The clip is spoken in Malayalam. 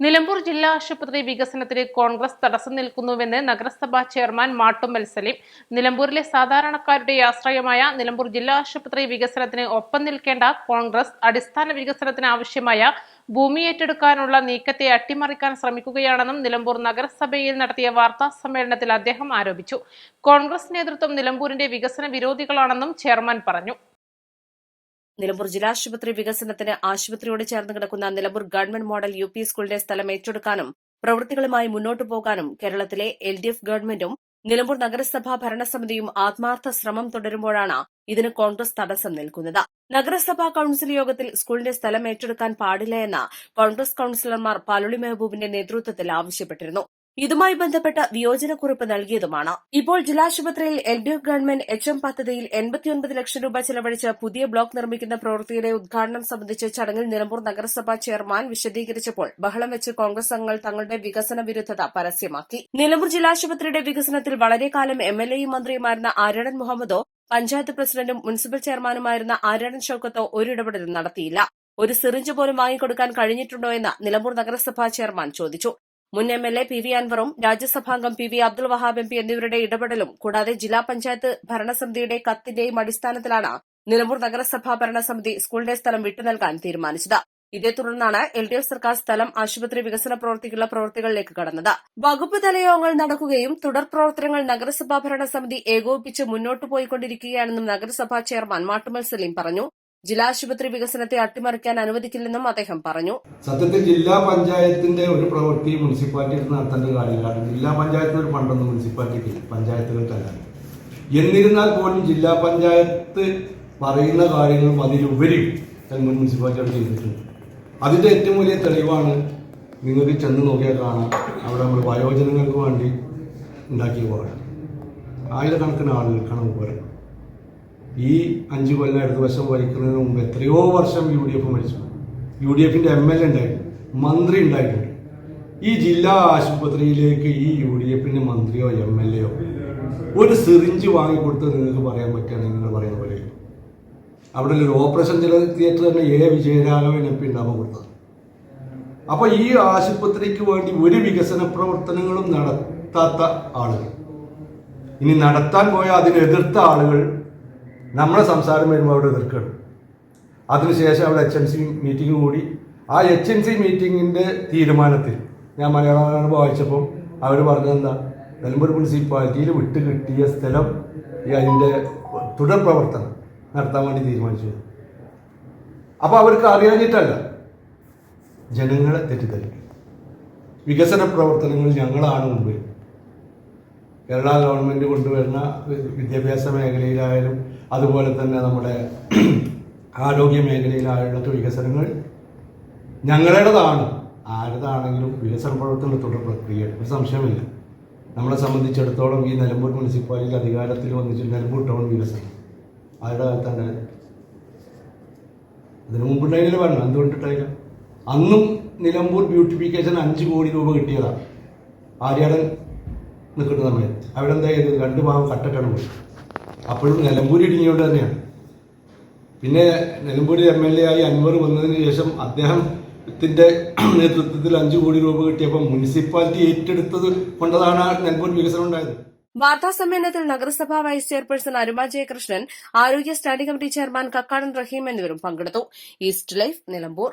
നിലമ്പൂർ ജില്ലാ ആശുപത്രി വികസനത്തിന് കോൺഗ്രസ് തടസ്സം നിൽക്കുന്നുവെന്ന് നഗരസഭാ ചെയർമാൻ മാട്ടുമ്മൽ സലീം. നിലമ്പൂരിലെ സാധാരണക്കാരുടെ ആശ്രയമായ നിലമ്പൂർ ജില്ലാ ആശുപത്രി വികസനത്തിന് ഒപ്പം നിൽക്കേണ്ട കോൺഗ്രസ് അടിസ്ഥാന വികസനത്തിന് ആവശ്യമായ ഭൂമി ഏറ്റെടുക്കാനുള്ള നീക്കത്തെ അട്ടിമറിക്കാൻ ശ്രമിക്കുകയാണെന്നും നിലമ്പൂർ നഗരസഭയിൽ നടത്തിയ വാർത്താ സമ്മേളനത്തിൽ അദ്ദേഹം ആരോപിച്ചു. കോൺഗ്രസ് നേതൃത്വം നിലമ്പൂരിന്റെ വികസന വിരോധികളാണെന്നും ചെയർമാൻ പറഞ്ഞു. നിലമ്പൂർ ജില്ലാശുപത്രി വികസനത്തിന് ആശുപത്രിയോട് ചേർന്ന് കിടക്കുന്ന Nilambur government model U P സ്കൂളിന്റെ സ്ഥലം ഏറ്റെടുക്കാനും പ്രവൃത്തികളുമായി മുന്നോട്ടു പോകാനും കേരളത്തിലെ എൽ ഡി എഫ് ഗവൺമെന്റും നിലമ്പൂർ നഗരസഭാ ഭരണസമിതിയും ആത്മാർത്ഥ ശ്രമം തുടരുമ്പോഴാണ് ഇതിന് കോൺഗ്രസ് തടസ്സം നിൽക്കുന്നത്. നഗരസഭാ കൌൺസിൽ യോഗത്തിൽ സ്കൂളിന്റെ സ്ഥലം ഏറ്റെടുക്കാൻ പാടില്ല എന്ന് കോൺഗ്രസ് കൌൺസിലർമാർ പാലുളി മെഹബൂബിന്റെ നേതൃത്വത്തിൽ ആവശ്യപ്പെട്ടിരുന്നു. ഇതുമായി ബന്ധപ്പെട്ട വിയോജനക്കുറിപ്പ് നൽകിയതുമാണ്. ഇപ്പോൾ ജില്ലാശുപത്രിയിൽ L D F government H M പദ്ധതിയിൽ എൺപത്തിയൊൻപത് ലക്ഷം രൂപ ചെലവഴിച്ച് പുതിയ ബ്ലോക്ക് നിർമ്മിക്കുന്ന പ്രവൃത്തിയുടെ ഉദ്ഘാടനം സംബന്ധിച്ച് ചടങ്ങിൽ നിലമ്പൂർ നഗരസഭാ ചെയർമാൻ വിശദീകരിച്ചപ്പോൾ ബഹളം വെച്ച് കോൺഗ്രസ് അംഗങ്ങൾ തങ്ങളുടെ വികസന വിരുദ്ധത പരസ്യമാക്കി. നിലമ്പൂർ ജില്ലാശുപത്രിയുടെ വികസനത്തിൽ വളരെ കാലം എം എൽ എയും മന്ത്രിയുമായിരുന്ന ആര്യടൻ മുഹമ്മദോ പഞ്ചായത്ത് പ്രസിഡന്റും മുനിസിപ്പൽ ചെയർമാനുമായിരുന്ന ആര്യടൻ ഷൌക്കത്തോ ഒരിടപെടലും നടത്തിയില്ല. ഒരു സിറിഞ്ച് പോലും വാങ്ങിക്കൊടുക്കാൻ കഴിഞ്ഞിട്ടുണ്ടോ എന്ന് നിലമ്പൂർ നഗരസഭാ ചെയർമാൻ ചോദിച്ചു. മുൻ M L A P V അൻവറും രാജ്യസഭാംഗം P V Abdul Wahab M P എന്നിവരുടെ ഇടപെടലും കൂടാതെ ജില്ലാ പഞ്ചായത്ത് ഭരണസമിതിയുടെ കത്തിന്റെയും അടിസ്ഥാനത്തിലാണ് നിലമ്പൂർ നഗരസഭാ ഭരണസമിതി സ്കൂളിന്റെ സ്ഥലം വിട്ടുനൽകാൻ തീരുമാനിച്ചത്. ഇതേ തുടർന്നാണ് എൽ ഡി എഫ് സർക്കാർ സ്ഥലം ആശുപത്രി വികസന പ്രവൃത്തിക്കുള്ള പ്രവൃത്തികളിലേക്ക് കടന്നത്. വകുപ്പ് തലയോഗങ്ങൾ നടക്കുകയും തുടർ പ്രവർത്തനങ്ങൾ നഗരസഭാ ഭരണസമിതി ഏകോപിപ്പിച്ച് മുന്നോട്ടു പോയിക്കൊണ്ടിരിക്കുകയാണെന്നും നഗരസഭാ ചെയർമാൻ മാട്ടുമൽ സലീം പറഞ്ഞു. ജില്ലാ ആശുപത്രി വികസനത്തെ അട്ടിമറിക്കാൻ അനുവദിക്കില്ലെന്നും അദ്ദേഹം പറഞ്ഞു. സത്യത്തിൽ ജില്ലാ പഞ്ചായത്തിന്റെ ഒരു പ്രവൃത്തി മുനിസിപ്പാലിറ്റി നടത്തേണ്ട കാര്യമില്ല. ജില്ലാ പഞ്ചായത്തിന് ഒരു ഫണ്ടൊന്നും മുനിസിപ്പാലിറ്റിക്ക് പഞ്ചായത്തുകൾ പഞ്ചായത്തുകൾക്കല്ല എന്നിരുന്നാൽ പോലും ജില്ലാ പഞ്ചായത്ത് പറയുന്ന കാര്യങ്ങളും അതിലുപരി മുനിസിപ്പാലിറ്റി ചെയ്തിട്ടുണ്ട്. അതിന്റെ ഏറ്റവും വലിയ തെളിവാണ് നിങ്ങൾക്ക് ചെന്ന് നോക്കിയാൽ കാണാം. അവിടെ നമ്മൾ വയോജനങ്ങൾക്ക് വേണ്ടി ഉണ്ടാക്കിയ പോകണം ആയിരക്കണക്കിന് ആളുകൾക്കാണ് പോരാ ഈ അഞ്ചു കൊല്ലം ഇടത് വശം വഹിക്കുന്നതിന് മുമ്പ് എത്രയോ വർഷം യു ഡി എഫ് മരിച്ചു യു ഡി എഫിന്റെ എം എൽ എ ഉണ്ടായിട്ടുണ്ട് മന്ത്രി ഉണ്ടായിട്ടുണ്ട്. ഈ ജില്ലാ ആശുപത്രിയിലേക്ക് ഈ യു ഡി എഫിന്റെ മന്ത്രിയോ എം എൽ എയോ ഒരു സിറിഞ്ച് വാങ്ങിക്കൊടുത്ത് നിങ്ങൾക്ക് പറയാൻ പറ്റുകയാണെങ്കിൽ നിങ്ങൾ പറയുന്ന പോലെ. അവിടെ ഒരു ഓപ്പറേഷൻ തിയേറ്റർ തന്നെ എ വിജയരാഘവൻ എം പി ഉണ്ടാവാൻ കൊടുത്തത്. അപ്പൊ ഈ ആശുപത്രിക്ക് വേണ്ടി ഒരു വികസന പ്രവർത്തനങ്ങളും നടത്താത്ത ആളുകൾ. ഇനി നടത്താൻ പോയ അതിനെതിർത്ത ആളുകൾ നമ്മളെ സംസാരം വരുമ്പോൾ അവിടെ എതിർക്കണം അതിനുശേഷം അവിടെ എച്ച് എൻ സി മീറ്റിംഗ് കൂടി. ആ എച്ച് എൻ സി മീറ്റിങ്ങിന്റെ തീരുമാനത്തിൽ ഞാൻ മലയാളം വായിച്ചപ്പോൾ അവർ പറഞ്ഞെന്താ നെലമ്പൂർ മുനിസിപ്പാലിറ്റിയിൽ വിട്ട് കിട്ടിയ സ്ഥലം ഈ അതിന്റെ തുടർ പ്രവർത്തനം നടത്താൻ വേണ്ടി തീരുമാനിച്ചു അപ്പോൾ അവർക്ക് അറിയാഞ്ഞിട്ടല്ല ജനങ്ങളെ തെറ്റിദ്ധരിക്കും വികസന പ്രവർത്തനങ്ങൾ ഞങ്ങളാണ് മുമ്പിൽ. കേരള ഗവൺമെന്റ് കൊണ്ടുവരുന്ന വിദ്യാഭ്യാസ മേഖലയിലായാലും അതുപോലെ തന്നെ നമ്മുടെ ആരോഗ്യ മേഖലയിലായുള്ള വികസനങ്ങൾ ഞങ്ങളുടേതാണ്. ആരുതാണെങ്കിലും വികസന പ്രവർത്തനങ്ങൾ തുടർ പ്രക്രിയ. ഒരു സംശയമില്ല നമ്മളെ സംബന്ധിച്ചിടത്തോളം ഈ നിലമ്പൂർ മുനിസിപ്പാലിറ്റി അധികാരത്തിൽ വന്നിട്ട് നിലമ്പൂർ ടൗൺ വികസനം. ആരുടെ കാലത്താണ് അതിനു മുമ്പുണ്ടായില്ല പറഞ്ഞു. എന്തുകൊണ്ടിട്ടായില്ല? അന്നും നിലമ്പൂർ ബ്യൂട്ടിഫിക്കേഷൻ അഞ്ച് കോടി രൂപ കിട്ടിയതാണ് ആര്യാടൻ നിൽക്കുന്ന സമയത്ത് അവിടെ എന്താ ചെയ്യുന്നത് രണ്ട് ഭാഗം കട്ടക്കാണ് പോയി. അപ്പോഴും നിലമ്പൂർ ഇടിഞ്ഞുകൊണ്ട് തന്നെയാണ്. പിന്നെ നിലമ്പൂർ എം എൽ എ ആയി അൻവർ വന്നതിന് ശേഷം അദ്ദേഹം അദ്ദേഹത്തിന്റെ നേതൃത്വത്തിൽ അഞ്ചു കോടി രൂപ കിട്ടിയപ്പോൾ മുനിസിപ്പാലിറ്റി ഏറ്റെടുത്തത് കൊണ്ടതാണ് നിലമ്പൂർ വികസനം ഉണ്ടായത്. വാർത്താ സമ്മേളനത്തിൽ നഗരസഭാ വൈസ് ചെയർപേഴ്സൺ അരുമ ജയകൃഷ്ണൻ ആരോഗ്യ standing committee chairman Kakkadan Rahim എന്നിവരും പങ്കെടുത്തു. East life Nilambur.